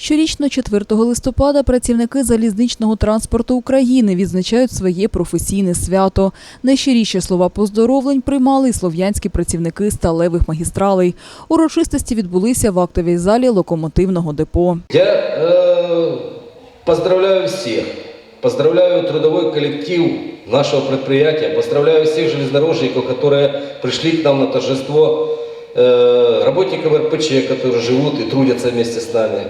Щорічно 4 листопада працівники залізничного транспорту України відзначають своє професійне свято. Найщиріші слова поздоровлень приймали і слов'янські працівники сталевих магістралей. Урочистості відбулися в актовій залі локомотивного депо. Я э, поздравляю всех. Поздравляю трудовой коллектив нашего предприятия. Поздравляю всех железнодорожников, которые пришли к нам на торжество. э, работников РПЧ, которые живут и трудятся вместе с нами.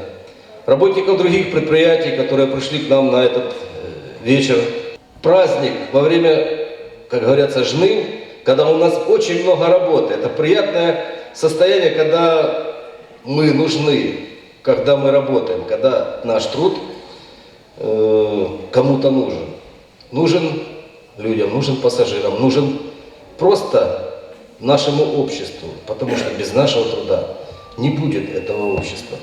Работников других предприятий, которые пришли к нам на этот э, вечер. Праздник во время, как говорятся, жны, когда у нас очень много работы. Это приятное состояние, когда мы нужны, когда мы работаем, когда наш труд э, кому-то нужен. Нужен людям, нужен пассажирам, нужен просто нашему обществу, потому что без нашего труда не будет этого общества.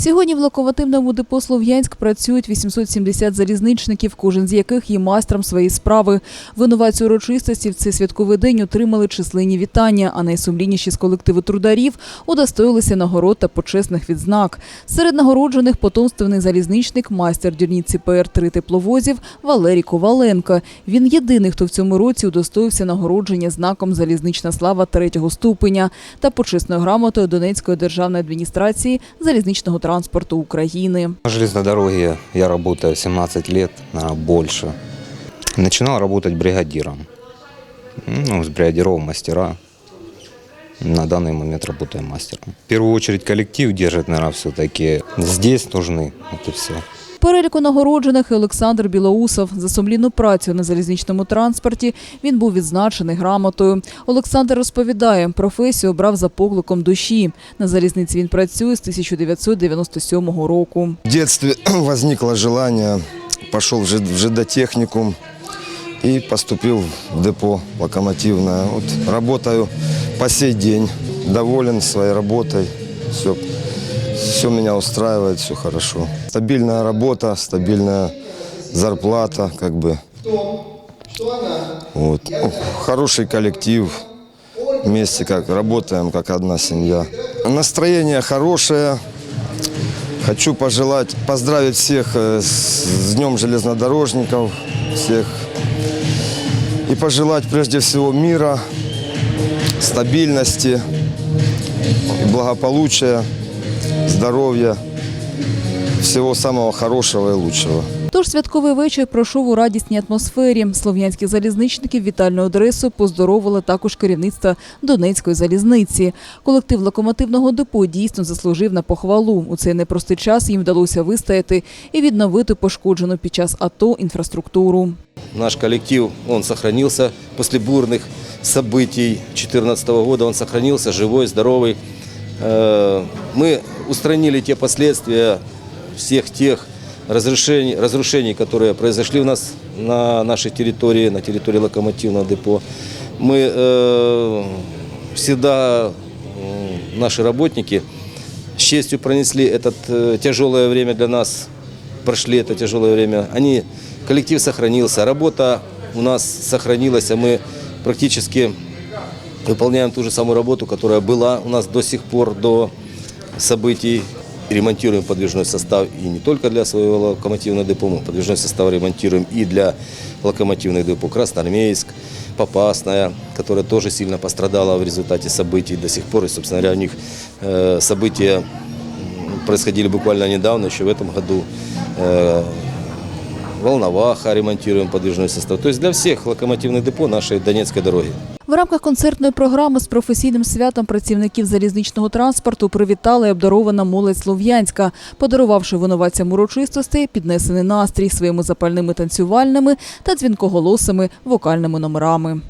Сьогодні в локомотивному депо Слов'янськ працюють 870 залізничників, кожен з яких є майстром своєї справи. Винуватці урочистості в цей святковий день отримали численні вітання, а найсумлінніші з колективу трударів удостоїлися нагород та почесних відзнак. Серед нагороджених потомственний залізничник, майстер дільниці ПР-3 тепловозів Валерій Коваленко. Він єдиний, хто в цьому році удостоївся нагородження знаком залізнична слава третього ступеня та почесною грамотою Донецької державної адміністрації залізничного транспорту України. На железной я работаю 17 лет, больше. Начинал работать бригадиром. Ну, с бригадиров мастера. На данный момент работаем мастером. В первую очередь коллектив держит, наверное, все-таки. Здесь нужны. это все. Переліку нагороджених і Олександр Білоусов за сумлінну працю на залізничному транспорті. Він був відзначений грамотою. Олександр розповідає, професію обрав за покликом душі. На залізниці він працює з 1997 року. В детстве возникло желание, пошел в ЖД в ЖД-техникум и поступил в депо локомотивное. Вот работаю по сей день, доволен своей работой, все, все меня устраивает, все хорошо. Стабильная работа, стабильная зарплата, как бы. Вот. Хороший коллектив, вместе как работаем, как одна семья. Настроение хорошее, Хочу пожелать, поздравить всех э, с Днем железнодорожников, всех. И пожелать прежде всего мира, стабильности, и благополучия, здоровья, всего самого хорошего и лучшего. Тож святковий вечір пройшов у радісній атмосфері. Слов'янських залізничників вітальну адресу поздоровили також керівництво Донецької залізниці. Колектив локомотивного депо дійсно заслужив на похвалу. У цей непростий час їм вдалося вистояти і відновити пошкоджену під час АТО інфраструктуру. Наш коллектив, он сохранился после бурных событий 2014 года, он сохранился живой, здоровый. Э, Мы устранили те последствия всех тех разрушений, разрушений, которые произошли у нас на нашей территории, на территории локомотивного депо. Мы э, всегда, м, наши работники, с честью пронесли это тяжелое время для нас, прошли это тяжелое время. Они, коллектив сохранился, работа у нас сохранилась, а мы практически выполняем ту же самую работу, которая была у нас до сих пор, до событий. Ремонтируем подвижной состав и не только для своего локомотивного депо, мы подвижной состав ремонтируем и для локомотивных депо Красноармейск, Попасная, которая тоже сильно пострадала в результате событий до сих пор. И, собственно говоря, у них э, события происходили буквально недавно, еще в этом году. Э, Волноваха ремонтируем подвижной состав. То есть для всех локомотивных депо нашей Донецкой дороги. В рамках концертної програми з професійним святом працівників залізничного транспорту привітала і обдарована молодь Слов'янська, подарувавши винуватцям урочистостей піднесений настрій своїми запальними танцювальними та дзвінкоголосими вокальними номерами.